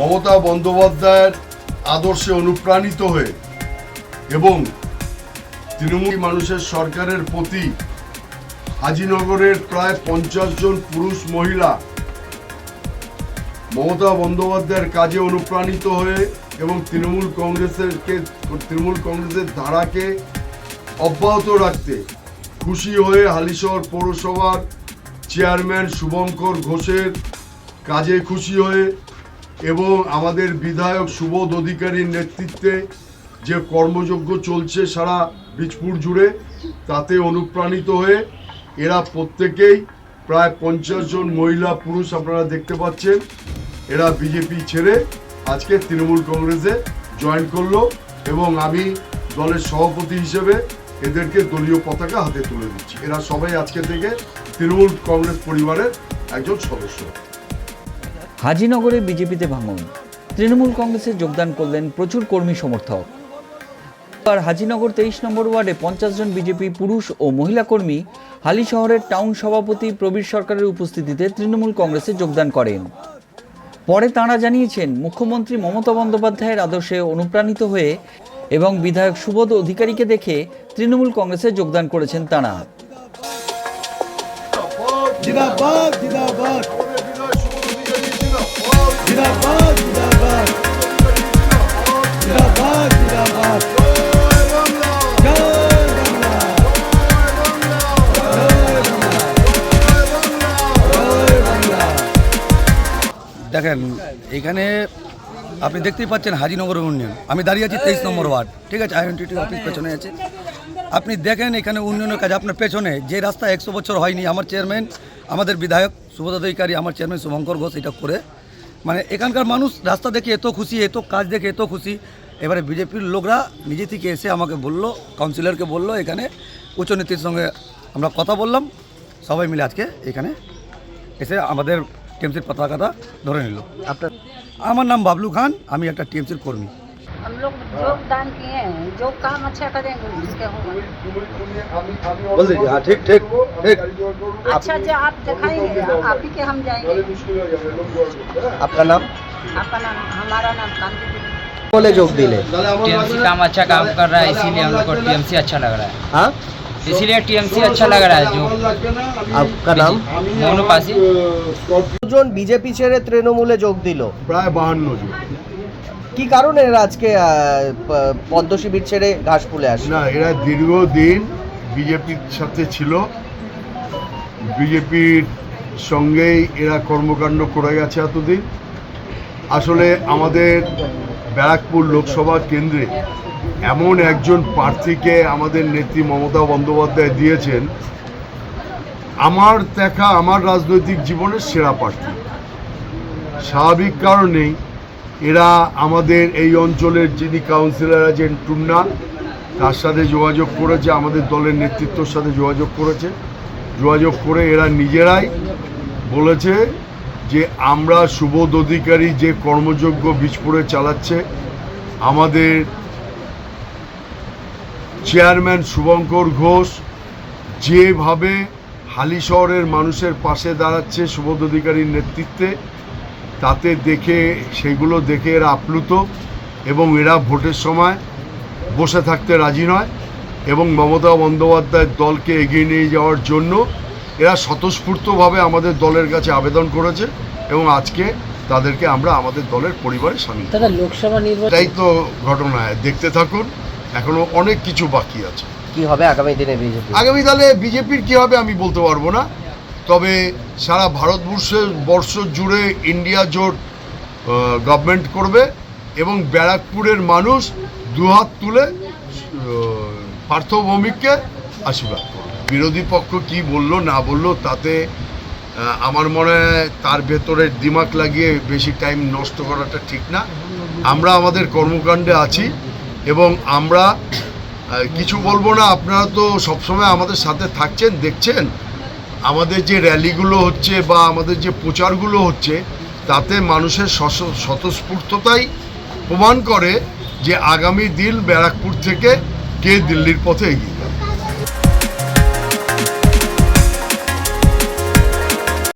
মমতা বন্দ্যোপাধ্যায়ের আদর্শে অনুপ্রাণিত হয়ে এবং তৃণমূল মানুষের সরকারের প্রতি হাজিনগরের প্রায় পঞ্চাশ জন পুরুষ মহিলা মমতা বন্দ্যোপাধ্যায়ের কাজে অনুপ্রাণিত হয়ে এবং তৃণমূল কংগ্রেসের কে- তৃণমূল কংগ্রেসের ধারাকে অব্যাহত রাখতে খুশি হয়ে হালিশহর পৌরসভার চেয়ারম্যান শুভঙ্কর ঘোষের কাজে খুশি হয়ে এবং আমাদের বিধায়ক সুবোধ অধিকারীর নেতৃত্বে যে কর্মযজ্ঞ চলছে সারা বীজপুর জুড়ে, তাতে অনুপ্রাণিত হয়ে এরা প্রত্যেকেই প্রায় পঞ্চাশ জন মহিলা পুরুষ আপনারা দেখতে পাচ্ছেন, এরা বিজেপি ছেড়ে আজকে তৃণমূল কংগ্রেসে জয়েন করল এবং আমি দলের সভাপতি হিসেবে এদেরকে দলীয় পতাকা হাতে তুলে দিচ্ছি। এরা সবাই আজকে থেকে তৃণমূল কংগ্রেস পরিবারের একজন সদস্য। হাজিনগরে বিজেপিতে ভাঙন। তৃণমূল কংগ্রেসে যোগদান করলেন প্রচুর কর্মী সমর্থক। আর হাজিনগর তেইশ নম্বর ওয়ার্ডে পঞ্চাশ জন বিজেপি পুরুষ ও মহিলা কর্মী হালি শহরের টাউন সভাপতি প্রবীর সরকারের উপস্থিতিতে তৃণমূল কংগ্রেসে যোগদান করেন। পরে তাঁরা জানিয়েছেন, মুখ্যমন্ত্রী মমতা বন্দ্যোপাধ্যায়ের আদর্শে অনুপ্রাণিত হয়ে এবং বিধায়ক সুবোধ অধিকারীকে দেখে তৃণমূল কংগ্রেসে যোগদান করেছেন তাঁরা। দেখেন, এখানে আপনি দেখতেই পাচ্ছেন হাজিনগর উন্নয়ন আমি দাঁড়িয়ে আছি তেইশ নম্বর ওয়ার্ড, ঠিক আছে? আইএনটিটি অফিস পেছনে আছে। আপনি দেখেন এখানে উন্নয়নের কাজ, আপনার পেছনে যে রাস্তা একশো বছর হয়নি, আমার চেয়ারম্যান আমাদের বিধায়ক অধিকারী, আমার চেয়ারম্যান শুভঙ্কর ঘোষ এটা করে। মানে এখানকার মানুষ রাস্তা দেখে এত খুশি, এত কাজ দেখে এত খুশি। এবারে বিজেপির লোকরা নিজে থেকে এসে আমাকে বলল কাউন্সিলরকে বলল এখানে, উচ্চনীতির সঙ্গে আমরা কথা বললাম। সবাই মিলে আজকে এখানে এসে আমাদের টিএমসির পতাকাটা ধরে নিল আপনার আমার নাম বাবলু খান আমি একটা টিএমসির কর্মী हम लोग योगदान किए हैं जो काम अच्छा करेंगे उसके होगा बोल दीजिए हाँ ठीक ठीक ठीक अच्छा जो आप दिखाएंगे आप ही के हम जाएंगे आपका नाम आपका नाम हमारा नाम कांति देवी बोले जोग दिले टीएमसी काम अच्छा काम कर रहा है इसीलिए हम लोग को टीएमसी अच्छा लग रहा है हाँ इसीलिए टीएमसी अच्छा लग रहा है जो आपका नाम मोनू पासी জন বিজেপি ছেড়ে তৃণমূলে যোগ দিল প্রায় বাহান্ন জন কি কারণে এরা আজকে আহ, প- পদ্ম শিবির ছেড়ে ঘাসফুলে আসে না এরা দীর্ঘদিন বিজেপির সাথে ছিল বিজেপির সঙ্গেই এরা কর্মকাণ্ড করে গেছে এতদিন আসলে আমাদের ব্যারাকপুর লোকসভা কেন্দ্রে এমন একজন প্রার্থীকে আমাদের নেত্রী মমতা বন্দ্যোপাধ্যায় দিয়েছেন, আমার দেখা, আমার রাজনৈতিক জীবনের সেরা প্রার্থী। স্বাভাবিক কারণেই এরা আমাদের এই অঞ্চলের যিনি কাউন্সিলর আছেন টুন্না তার সাথে যোগাযোগ করেছে, আমাদের দলের নেতৃত্বর সাথে যোগাযোগ করেছে। যোগাযোগ করে এরা নিজেরাই বলেছে যে আমরা সুবোধ অধিকারী যে কর্মযোগ্য বীজপুরে চালাচ্ছে, আমাদের চেয়ারম্যান শুভঙ্কর ঘোষ যেভাবে হালি শহরের মানুষের পাশে দাঁড়াচ্ছে সুবোধ অধিকারীর নেতৃত্বে তাতে দেখে সেগুলো দেখে এরা আপ্লুত এবং এরা ভোটের সময় বসে থাকতে রাজি নয় এবং মমতা বন্দ্যোপাধ্যায়ের দলকে এগিয়ে নিয়ে যাওয়ার জন্য এরা স্বতঃস্ফূর্তভাবে আমাদের দলের কাছে আবেদন করেছে এবং আজকে তাদেরকে আমরা আমাদের দলের পরিবারে সামিল লোকসভা নির্বাচন এটাই তো ঘটনা। দেখতে থাকুন। এখনও অনেক কিছু বাকি আছে। কি হবে আগামী দিনে বিজেপি? আগামীকালে বিজেপির কী হবে আমি বলতে পারব না। তবে সারা ভারতবর্ষের বর্ষ জুড়ে ইন্ডিয়া জোট গভর্নমেন্ট করবে এবং ব্যারাকপুরের মানুষ দুহাত তুলে পার্থ ভৌমিককে আশীর্বাদ করবে। বিরোধী পক্ষ কি বলল না বলল তাতে আমার মনে হয় তার ভেতরে দিমাগ লাগিয়ে বেশি টাইম নষ্ট করাটা ঠিক না। আমরা আমাদের কর্মকাণ্ডে আছি। এবং আমরা কিছু বলব না, আপনারা তো সবসময় আমাদের সাথে থাকছেন, দেখছেন আমাদের যে র্যালিগুলো হচ্ছে বা আমাদের যে প্রচারগুলো হচ্ছে, তাতে মানুষের স্বতঃস্ফূর্ততাই প্রমাণ করে যে আগামী দিন ব্যারাকপুর থেকে কে দিল্লির পথে এগিয়ে।